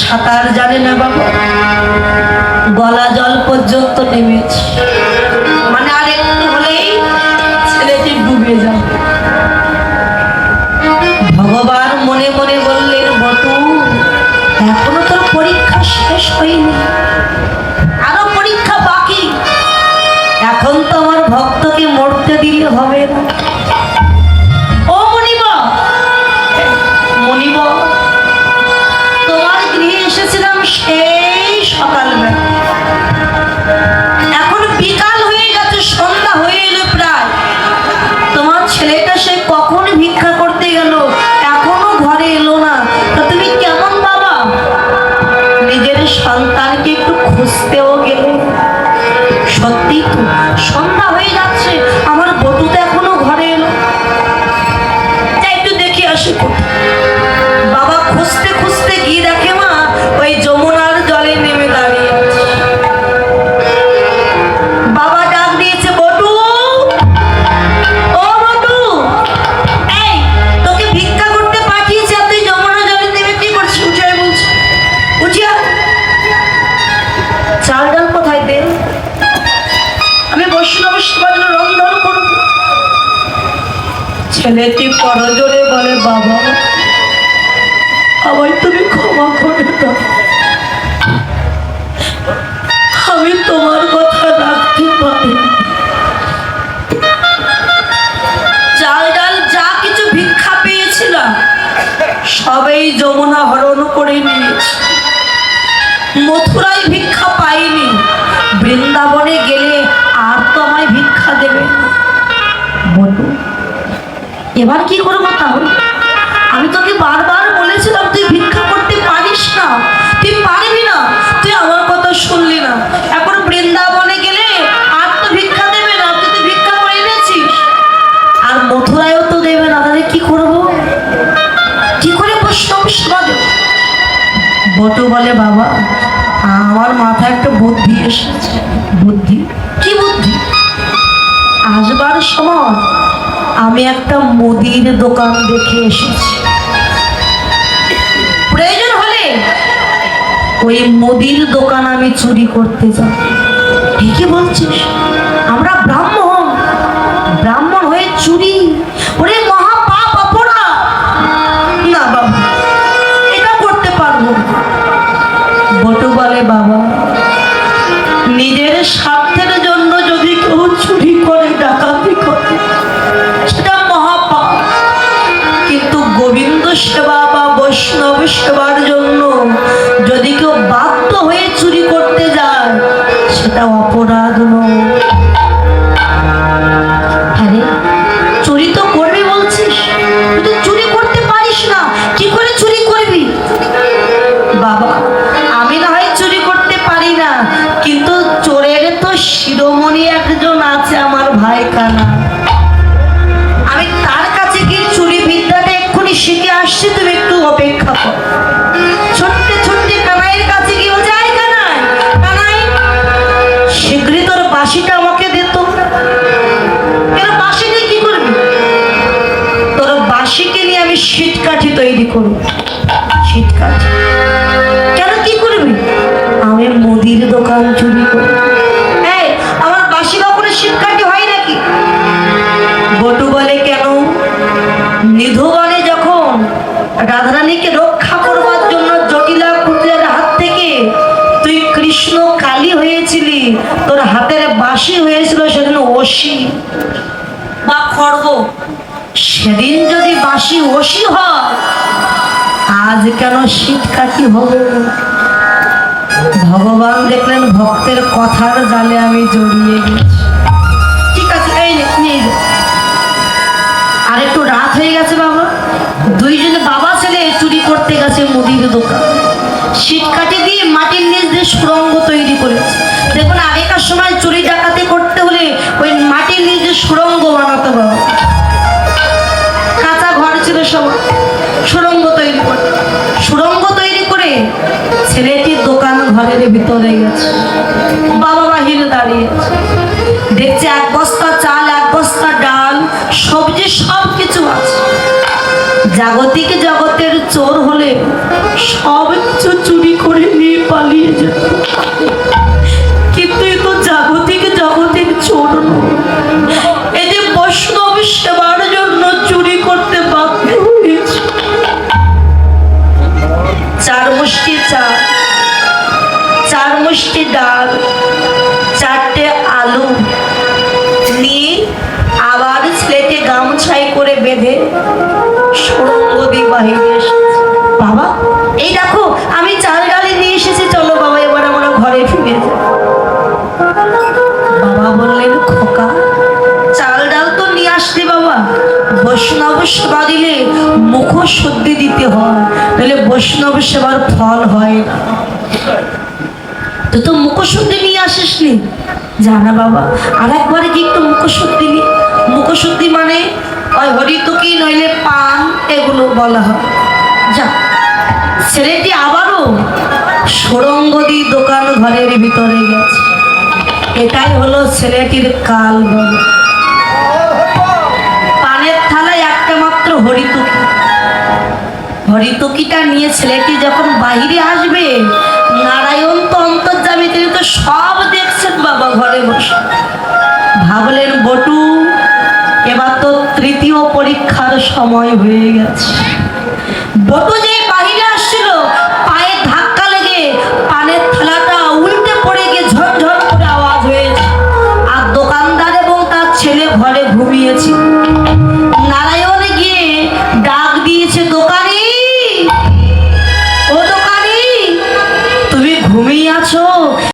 সাঁতার জানে না বাবা। গলা জল পর্যন্ত নেমেছে। মানে আর একটু হলেই ছেলেটি ডুবে ভগবান মনে মনে বললেন, বটু, এখনও তোর পরীক্ষা শেষ হয়নি। আরও পরীক্ষা বাকি। এখন তো আমার ভক্তকে মরতে দিলে হবে না। চাল ডাল কোথায় দে আমি বৈষ্ণব সেবার রন্ধন করব ছেলেটি করজোরে বলে, বাবা, আমায় তুমি ক্ষমা করে দাও। এবার কি করব তাহলে? আমি তোকে বারবার বলেছিলাম, তুই ভিক্ষা করতে পারিস না, তুই পারবি না, তুই আমার কথা শুনলি না। এখন বৃন্দাবনে গেলে আর তো ভিক্ষা দেবে না, তুই তো ভিক্ষা করে এনেছিস। আর মথুরায়ও তো দেবে না, তাহলে কি করব? কি করে বৈষ্ণব দেবো বলে, বাবা, আমার মাথায় একটা বুদ্ধি এসেছে। বুদ্ধি? কি বুদ্ধি? আসবার সময় আমি একটা মুদির দোকান দেখে এসেছি। প্রয়োজন হলে ওই মুদির দোকান আমি চুরি করতে যাব। ঠিকই বলছিস। আসছি তুমি একটু অপেক্ষা কর। ছোট্ট ছোট্ট কাছে শীঘ্রই তোর আমাকে কেন দিয়ে কি করবি? তোর নিয়ে আমি তৈরি করব। কেন কি করবি? আমি মুদির দোকান চুরি করি রাধারানীকে রক্ষা করবার জন্য জটিলা পুত্রের হাত থেকে তুই কৃষ্ণ কালী হয়েছিলি, তোর হাতের বাসি হয়েছিল সেদিন অসি বা খড়গ। সেদিন যদি বাসি অসি হয়, আজ কেন শীতকাঠি হবে? ভগবান দেখলেন ভক্তের কথার জালে আমি জড়িয়ে গেছি। গেছে দোকান। শীতকাঠি দিয়ে মাটির নিচ দিয়ে সুরঙ্গ তৈরি করেছে। দেখুন, আগেকার সময় চুরি ডাকাতি করতে হলে ওই মাটির নিচ দিয়ে সুরঙ্গ বানাতে বাবা কাঁচা ঘর ছিল সব। সুরঙ্গ তৈরি করে। সুরঙ্গ তৈরি করে ছেলেটির দোকান ঘরের ভিতরে গেছে। বাবা বাহিরে দাঁড়িয়ে। দেখছে এক বস্তা চাল, এক বস্তা ডাল, সবজি সব কিছু আছে। জাগতিক চোর হলে সব চুরি পালিয়ে যেত কিন্তু এ তো জাগতিক জগতের চূর্ণ এই যে বৈষ্ণব সেবার জন্য চুরি করতে বাধ্য হয়েছে। চার মুষ্টি চা চার মুষ্টি ডাল বৈষ্ণব সেবা দিলে মুখ শুদ্ধি দিতে হয় তাহলে বৈষ্ণব সেবার ফল হয় না। তুই তো মুখশুদ্ধি নিয়ে আসিস নি জানা বাবা আর একবারে কি একটু মুখশুদ্ধি নি? মুখশুদ্ধি মানে ওই হরিতকি নইলে পান এগুলো বলা হয়। যা, ছেলেটি আবারও সুরঙ্গদি দোকান ঘরের ভিতরে গেছে। এটাই হলো ছেলেটির কাল বলে। হরিতকিটা নিয়ে ছেলেটি যখন বাহিরে আসবে, নারায়ণ তো অন্তর্যামী, তিনি তো সব দেখছেন বাবা ঘরে বসে। ভাবলেন, বটু, এবার তো তৃতীয় পরীক্ষার সময় হয়ে গেছে। বটু